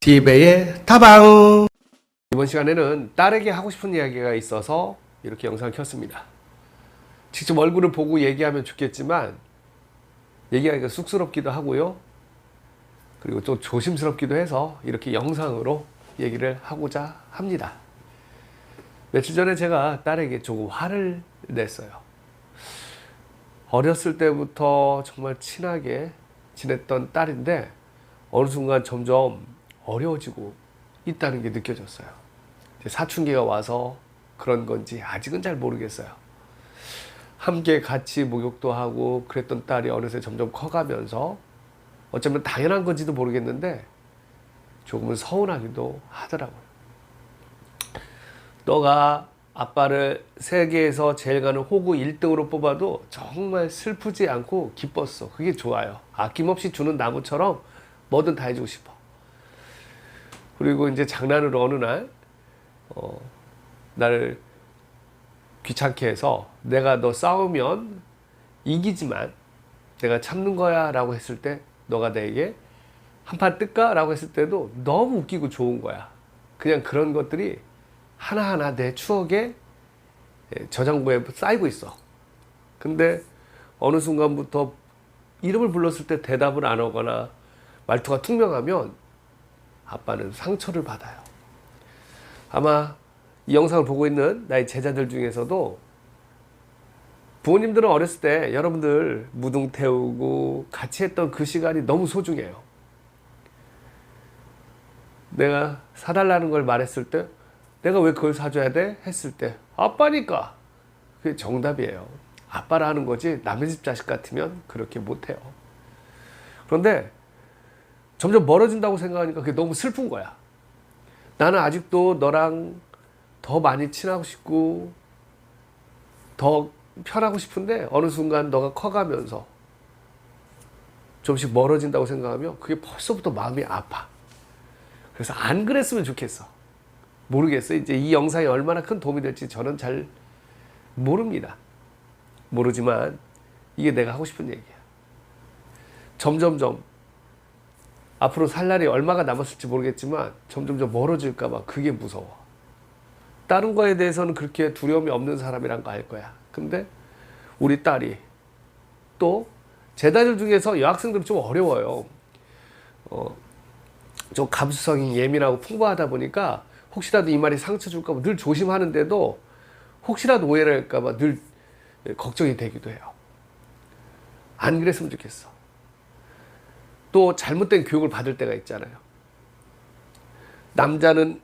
디베의 타방 이번 시간에는 딸에게 하고 싶은 이야기가 있어서 이렇게 영상을 켰습니다. 직접 얼굴을 보고 얘기하면 좋겠지만 얘기하기가 쑥스럽기도 하고요. 그리고 또 조심스럽기도 해서 이렇게 영상으로 얘기를 하고자 합니다. 며칠 전에 제가 딸에게 조금 화를 냈어요. 어렸을 때부터 정말 친하게 지냈던 딸인데 어느 순간 점점 어려워지고 있다는 게 느껴졌어요. 사춘기가 와서 그런 건지 아직은 잘 모르겠어요. 함께 같이 목욕도 하고 그랬던 딸이 어느새 점점 커가면서 어쩌면 당연한 건지도 모르겠는데 조금은 서운하기도 하더라고요. 너가 아빠를 세계에서 제일 가는 호구 1등으로 뽑아도 정말 슬프지 않고 기뻤어. 그게 좋아요. 아낌없이 주는 나무처럼 뭐든 다 해주고 싶어. 그리고 이제 장난으로 어느 날, 어, 나를 귀찮게 해서 내가 너 싸우면 이기지만 내가 참는 거야 라고 했을 때 너가 내게 한판 뜰까? 라고 했을 때도 너무 웃기고 좋은 거야. 그냥 그런 것들이 하나하나 내 추억에 예, 저장고에 쌓이고 있어. 근데 어느 순간부터 이름을 불렀을 때 대답을 안 하거나 말투가 퉁명하면 아빠는 상처를 받아요. 아마 이 영상을 보고 있는 나의 제자들 중에서도 부모님들은 어렸을 때 여러분들 무등 태우고 같이 했던 그 시간이 너무 소중해요. 내가 사달라는 걸 말했을 때 내가 왜 그걸 사줘야 돼? 했을 때 아빠니까 그게 정답이에요. 아빠라 하는 거지 남의 집 자식 같으면 그렇게 못해요. 그런데 점점 멀어진다고 생각하니까 그게 너무 슬픈 거야. 나는 아직도 너랑 더 많이 친하고 싶고 더 편하고 싶은데 어느 순간 너가 커가면서 좀씩 멀어진다고 생각하면 그게 벌써부터 마음이 아파. 그래서 안 그랬으면 좋겠어. 모르겠어. 이제 이 영상이 얼마나 큰 도움이 될지 저는 잘 모릅니다. 모르지만 이게 내가 하고 싶은 얘기야. 점점점 앞으로 살 날이 얼마가 남았을지 모르겠지만 점점점 멀어질까봐 그게 무서워. 다른 거에 대해서는 그렇게 두려움이 없는 사람이란 거 알 거야. 근데 우리 딸이 또 제자들 중에서 여학생들은 좀 어려워요. 어, 좀 감수성이 예민하고 풍부하다 보니까 혹시라도 이 말이 상처 줄까봐 늘 조심하는데도 혹시라도 오해를 할까봐 늘 걱정이 되기도 해요. 안 그랬으면 좋겠어. 또 잘못된 교육을 받을 때가 있잖아요. 남자는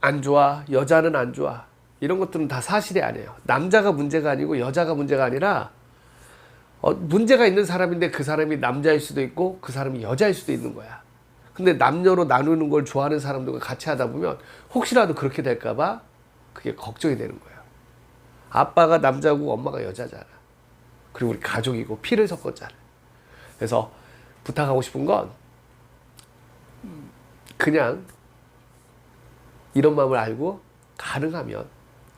안 좋아, 여자는 안 좋아. 이런 것들은 다 사실이 아니에요. 남자가 문제가 아니고 여자가 문제가 아니라 어, 문제가 있는 사람인데 그 사람이 남자일 수도 있고 그 사람이 여자일 수도 있는 거야. 근데 남녀로 나누는 걸 좋아하는 사람들과 같이 하다 보면 혹시라도 그렇게 될까봐 그게 걱정이 되는 거예요. 아빠가 남자고 엄마가 여자잖아. 그리고 우리 가족이고 피를 섞었잖아. 그래서 부탁하고 싶은 건 그냥 이런 마음을 알고 가능하면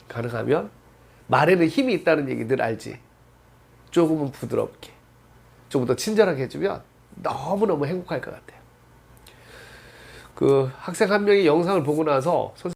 가능하면 말에는 힘이 있다는 얘기 늘 알지. 조금은 부드럽게 조금 더 친절하게 해주면 너무너무 행복할 것 같아요. 그 학생 한 명이 영상을 보고 나서